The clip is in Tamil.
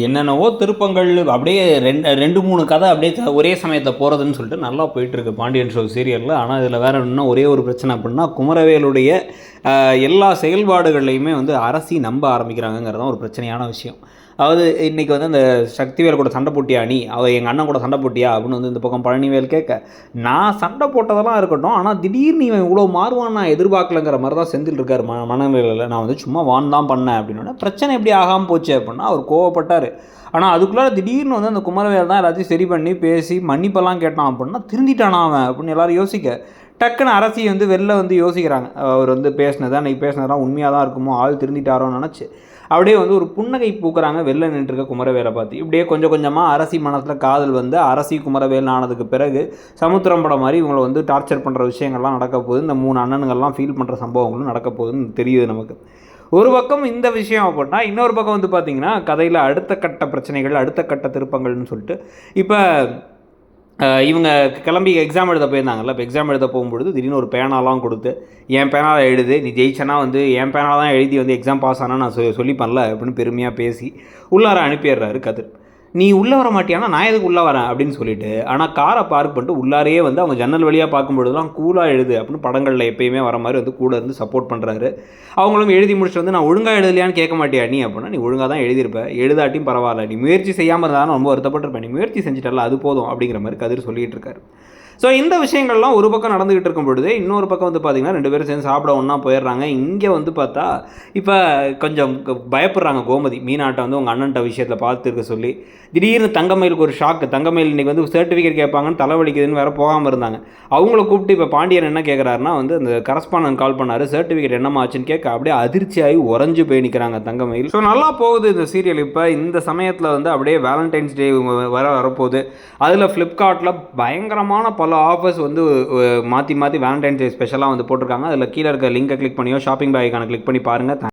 என்னென்னவோ திருப்பங்கள் அப்படியே ரெண்டு ரெண்டு மூணு கதை அப்படியே த- ஒரே சமயத்தை போகிறதுன்னு சொல்லிட்டு நல்லா போயிட்டுருக்கு பாண்டியன் ஷோ சீரியலில். ஆனால் இதில் வேறு இன்னும் ஒரே ஒரு பிரச்சனை அப்படின்னா குமரவேலுடைய எல்லா செயல்பாடுகள்லையுமே வந்து அரசி நம்ப ஆரம்பிக்கிறாங்கங்கிறது தான் ஒரு பிரச்சனையான விஷயம். அதாவது இன்றைக்கி வந்து அந்த சக்திவேல் கூட சண்டை போட்டியா நீ? அவள் எங்கள் அண்ணன் கூட சண்டை போட்டியா? அப்படின்னு வந்து இந்த பக்கம் பழனிவேல் கேட்க நான் சண்டை போட்டதெல்லாம் இருக்கட்டும் ஆனால் திடீர்னு இவன் இவ்வளோ மாறுவான் நான் எதிர்பார்க்கலங்கிற மாதிரி தான் செந்தில் இருக்கார் ம மனநிலையில். நான் வந்து சும்மா வான் தான் பண்ணேன் அப்படின்னா பிரச்சனை எப்படி ஆகாமல் போச்சு? அப்படின்னா அவர் கோவப்பட்டார். ஆனால் அதுக்குள்ளே திடீர்னு வந்து அந்த குமரவேல் தான் எல்லாத்தையும் சரி பண்ணி பேசி மன்னிப்பெல்லாம் கேட்டான் அப்படின்னா திருந்திட்டானா அவன் அப்படின்னு எல்லோரும் யோசிக்க. டக்குன்னு அரசி வந்து வெளில வந்து யோசிக்கிறாங்க. அவர் வந்து பேசினது அன்றைக்கி பேசினதான் உண்மையாக தான் இருக்குமோ? ஆள் திருந்திட்டாரோன்னு நினச்சி அப்படியே வந்து ஒரு புன்னகை பூக்குறாங்க வெளில நின்றுருக்க குமரவேலை பார்த்து. இப்படியே கொஞ்சம் கொஞ்சமாக அரசி மனசில் காதல் வந்து அரசி குமரவேல் ஆனதுக்கு பிறகு சமுத்திரம் படம் மாதிரி இவங்களை வந்து டார்ச்சர் பண்ணுற விஷயங்கள்லாம் நடக்க போகுது. இந்த மூணு அண்ணனுங்கள்லாம் ஃபீல் பண்ணுற சம்பவங்களும் நடக்க போகுதுன்னு தெரியுது நமக்கு. ஒரு பக்கம் இந்த விஷயம் அப்படின்னா இன்னொரு பக்கம் வந்து பார்த்திங்கன்னா கதையில் அடுத்த கட்ட பிரச்சனைகள் அடுத்த கட்ட திருப்பங்கள்னு சொல்லிட்டு. இப்போ இவங்க கிளம்பி எக்ஸாம் எழுத போயிருந்தாங்கல்ல இப்போ எக்ஸாம் எழுத போகும்பொழுது திடீர்னு ஒரு பேனாலாம் கொடுத்து என் பேனால் எழுது நீ ஜெயிச்சனா வந்து என் பேனால் தான் எழுதி வந்து எக்ஸாம் பாஸ் ஆனால் நான் சொ சொல்லிப்பேன்ல அப்படின்னு பெருமையாக பேசி உள்ளார அனுப்பிடுறாரு கதிர். நீ உள்ளே வர மாட்டியானா நான் எதுக்கு உள்ளே வரேன்? அப்படின்னு சொல்லிட்டு ஆனால் காரை பார்க் பண்ணிட்டு உள்ளாரையே வந்து அவங்க ஜன்னல் வழியாக பார்க்கும்பொழுதுலாம் கூலாக எழுது அப்படின்னு படங்களில் எப்பயுமே வர மாதிரி வந்து கூட இருந்து சப்போர்ட் பண்ணுறாரு அவங்களும் எழுதி முடிச்சுட்டு வந்து நான் ஒழுங்காக எழுதலையான்னு கேட்க மாட்டியா நீ? அப்படின்னா நீ ஒழுங்காக தான் எழுதியிருப்பேன் எழுதாட்டியும் பரவாயில்ல. நீ முயற்சி செய்யாமல் இருந்தாலும் ரொம்ப வருத்தப்பட்டிருப்பேன் நீ முயற்சி செஞ்சிட்டல அது போதும். அப்படிங்கிற மாதிரி கதிர் சொல்லிகிட்டு இருக்காரு. ஸோ இந்த விஷயங்கள்லாம் ஒரு பக்கம் நடந்துகிட்டு இருக்கும் பொழுது இன்னொரு பக்கம் வந்து பார்த்தீங்கன்னா ரெண்டு பேரும் சேர்ந்து சாப்பிட ஒன்றா போயிடுறாங்க. இங்கே வந்து பார்த்தா இப்போ கொஞ்சம் பயப்படுறாங்க கோமதி. மீனாட்டை வந்து உங்கள் அண்ணன்ட்ட விஷயத்தில் பார்த்துருக்க சொல்லி திடீர்னு தங்கமயிலுக்கு ஒரு ஷாக்கு தங்கமயில் இன்றைக்கி வந்து சர்டிஃபிகேட் கேட்பாங்கன்னு தலைவலிக்குதுன்னு வேறு போகாமல் இருந்தாங்க. அவங்கள கூப்பிட்டு இப்போ பாண்டியன் என்ன கேட்குறாருன்னா வந்து அந்த கரஸ்பாண்டன் கால் பண்ணார் சர்டிஃபிகேட் என்னம்மா ஆச்சுன்னு கேட்க அப்படியே அதிர்ச்சியாகி உறைஞ்சு போய் நிற்கிறாங்க தங்கமயில். ஸோ நல்லா போகுது இந்த சீரியல் இப்போ. இந்த சமயத்தில் வந்து அப்படியே வேலண்டைன்ஸ் டே வர வரப்போகுது. அதில் ஃப்ளிப்கார்ட்டில் பயங்கரமான பல ஆஃபர்ஸ் வந்து மாற்றி மாற்றி வேலண்டைன்ஸ் டே ஸ்பெஷலாக வந்து போட்டிருக்காங்க. அதில் கீழே இருக்க லிங்கை கிளிக் பண்ணியோ ஷாப்பிங் பேக்கான கிளிக் பண்ணி பாருங்கள்